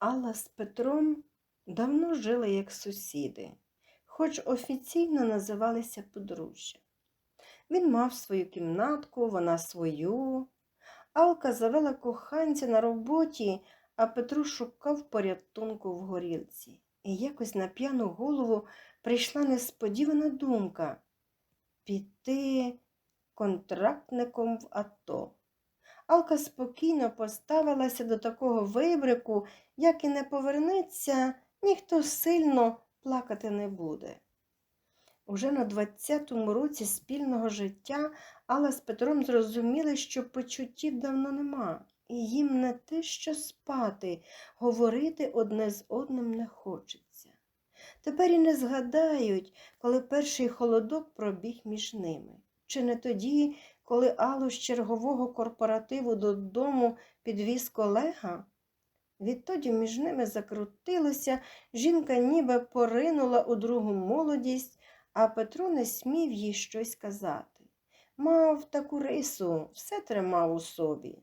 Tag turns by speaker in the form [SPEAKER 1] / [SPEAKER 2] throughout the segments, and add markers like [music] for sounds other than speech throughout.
[SPEAKER 1] Алла з Петром давно жили як сусіди, хоч офіційно називалися подружжя. Він мав свою кімнатку, вона свою. Алка завела коханця на роботі, а Петру шукав порятунку в горілці. І якось на п'яну голову прийшла несподівана думка піти контрактником в АТО. Алка спокійно поставилася до такого вибрику, як і не повернеться, ніхто сильно плакати не буде. Уже на 20-му році спільного життя Алла з Петром зрозуміли, що почуттів давно нема, і їм не те, що спати, говорити одне з одним не хочеться. Тепер і не згадають, коли перший холодок пробіг між ними. Чи не тоді, коли Аллу з чергового корпоративу додому підвіз колега? Відтоді між ними закрутилося, жінка ніби поринула у другу молодість, а Петро не смів їй щось казати. Мав таку рису, все тримав у собі.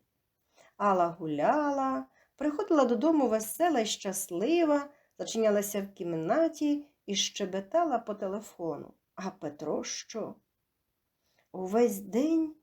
[SPEAKER 1] Алла гуляла, приходила додому весела й щаслива, зачинялася в кімнаті і щебетала по телефону. А Петро що? Увесь день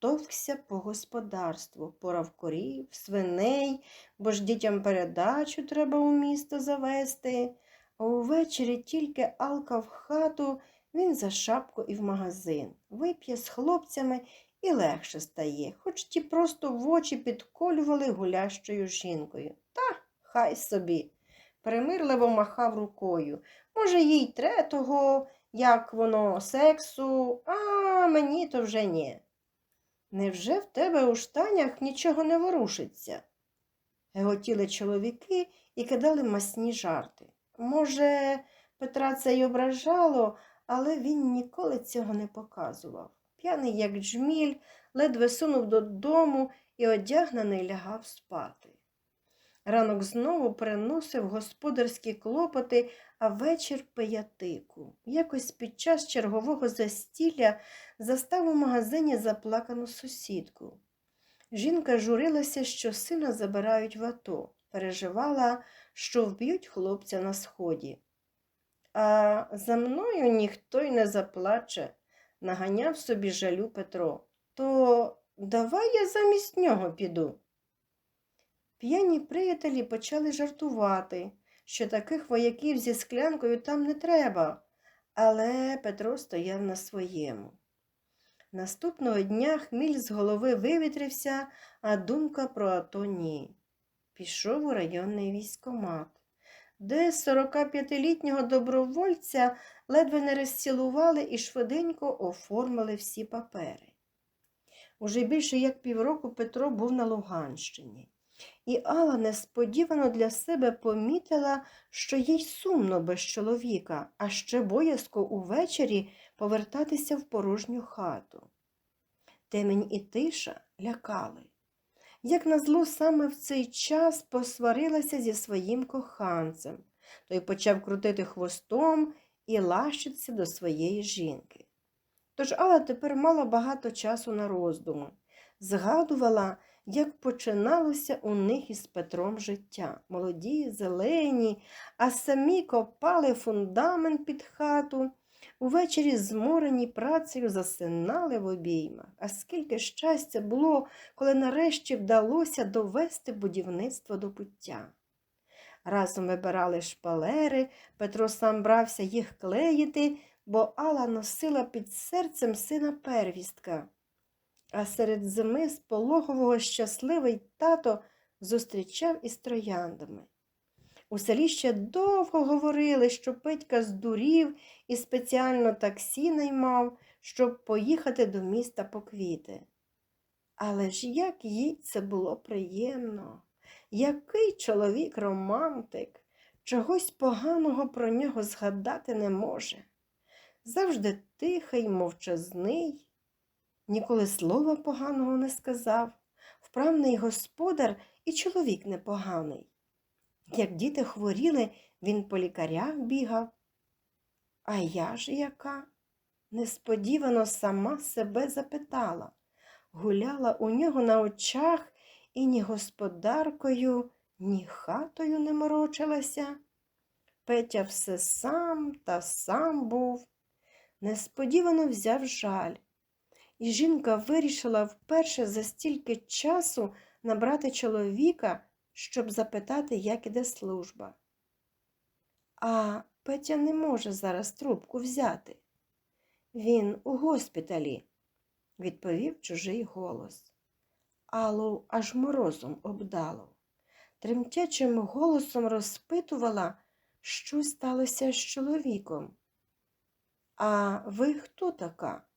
[SPEAKER 1] товкся по господарству, порав корів, свиней, бо ж дітям передачу треба у місто завести. А увечері тільки Алка в хату, він за шапку і в магазин. Вип'є з хлопцями і легше стає, хоч ті просто в очі підколювали гулящою жінкою. Та хай собі. Примирливо махав рукою. Може, їй тре того, як воно, сексу, а мені то вже ні. Невже в тебе у штанях нічого не ворушиться? Геготіли чоловіки і кидали масні жарти. Може, Петра це й ображало, але він ніколи цього не показував. П'яний, як джміль, ледве сунув додому і одягнений лягав спати. Ранок знову приносив господарські клопоти, а вечір пиятику. Якось під час чергового застілля застав у магазині заплакану сусідку. Жінка журилася, що сина забирають в АТО, переживала, що вб'ють хлопця на сході. А за мною ніхто й не заплаче, наганяв собі жалю Петро. То давай я замість нього піду. П'яні приятелі почали жартувати, що таких вояків зі склянкою там не треба, але Петро стояв на своєму. Наступного дня хміль з голови вивітрився, а думка про АТО ні. Пішов у районний військомат, де 45-літнього добровольця ледве не розцілували і швиденько оформили всі папери. Уже більше як півроку Петро був на Луганщині. І Алла несподівано для себе помітила, що їй сумно без чоловіка, а ще боязко увечері повертатися в порожню хату. Темень і тиша лякали. Як назло, саме в цей час посварилася зі своїм коханцем, той почав крутити хвостом і лащитися до своєї жінки. Тож Алла тепер мала багато часу на роздуми, згадувала, як починалося у них із Петром життя. Молоді, зелені, а самі копали фундамент під хату. Увечері, зморені працею, засинали в обіймах. А скільки щастя було, коли нарешті вдалося довести будівництво до пуття. Разом вибирали шпалери, Петро сам брався їх клеїти, бо Алла носила під серцем сина первістка. А серед зими з пологового щасливий тато зустрічав із трояндами. У селі ще довго говорили, що Петька здурів і спеціально таксі наймав, щоб поїхати до міста по квіти. Але ж як їй це було приємно, який чоловік романтик, чогось поганого про нього згадати не може. Завжди тихий, мовчазний, ніколи слова поганого не сказав, вправний господар і чоловік непоганий. Як діти хворіли, він по лікарях бігав. А я ж яка? Несподівано сама себе запитала, гуляла у нього на очах і ні господаркою, ні хатою не морочилася. Петя все сам та сам був. Несподівано взяв жаль, і жінка вирішила вперше за стільки часу набрати чоловіка, щоб запитати, як іде служба. А Петя не може зараз трубку взяти. Він у госпіталі, відповів чужий голос. Аллу аж морозом обдало. Тремтячим голосом розпитувала, що сталося з чоловіком. А ви хто така?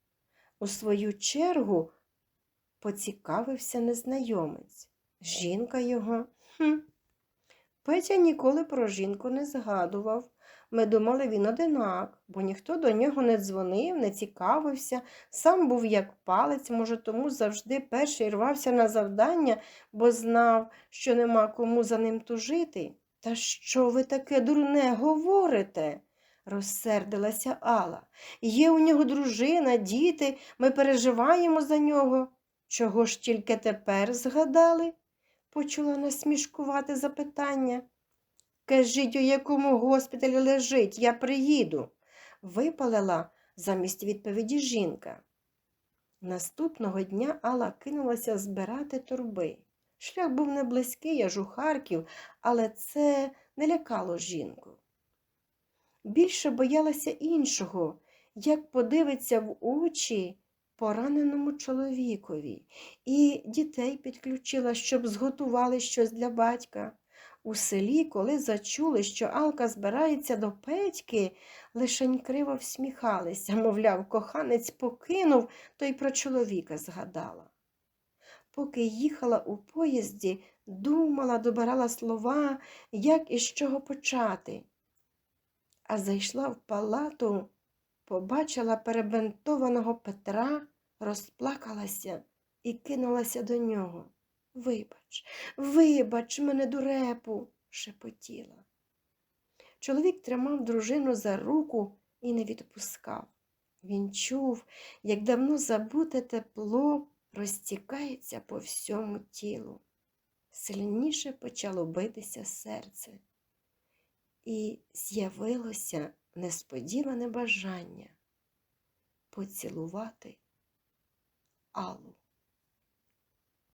[SPEAKER 1] У свою чергу поцікавився незнайомець. Жінка його. Хм. Петя ніколи про жінку не згадував. Ми думали, він одинак, бо ніхто до нього не дзвонив, не цікавився, сам був як палець, може, тому завжди перший рвався на завдання, бо знав, що нема кому за ним тужити. Та що ви таке дурне говорите? Розсердилася Алла. Є у нього дружина, діти, ми переживаємо за нього. Чого ж тільки тепер згадали? почула насмішкувати запитання. Кажіть, у якому госпіталі лежить, я приїду, випалила замість відповіді жінка. Наступного дня Алла кинулася збирати турби. Шлях був не близький, аж у Харків, але це не лякало жінку. Більше боялася іншого, як подивиться в очі пораненому чоловікові, і дітей підключила, щоб зготували щось для батька. У селі, коли зачули, що Алка збирається до Петьки, лишень криво всміхалися, [laughs] мовляв, коханець покинув, то й про чоловіка згадала. Поки їхала у поїзді, думала, добирала слова, як і з чого почати. А зайшла в палату, побачила перебинтованого Петра, розплакалася і кинулася до нього. Вибач, вибач мене, дурепу, шепотіла. Чоловік тримав дружину за руку і не відпускав. Він чув, як давно забуте тепло розтікається по всьому тілу. Сильніше почало битися серце, і з'явилося несподіване бажання поцілувати Аллу.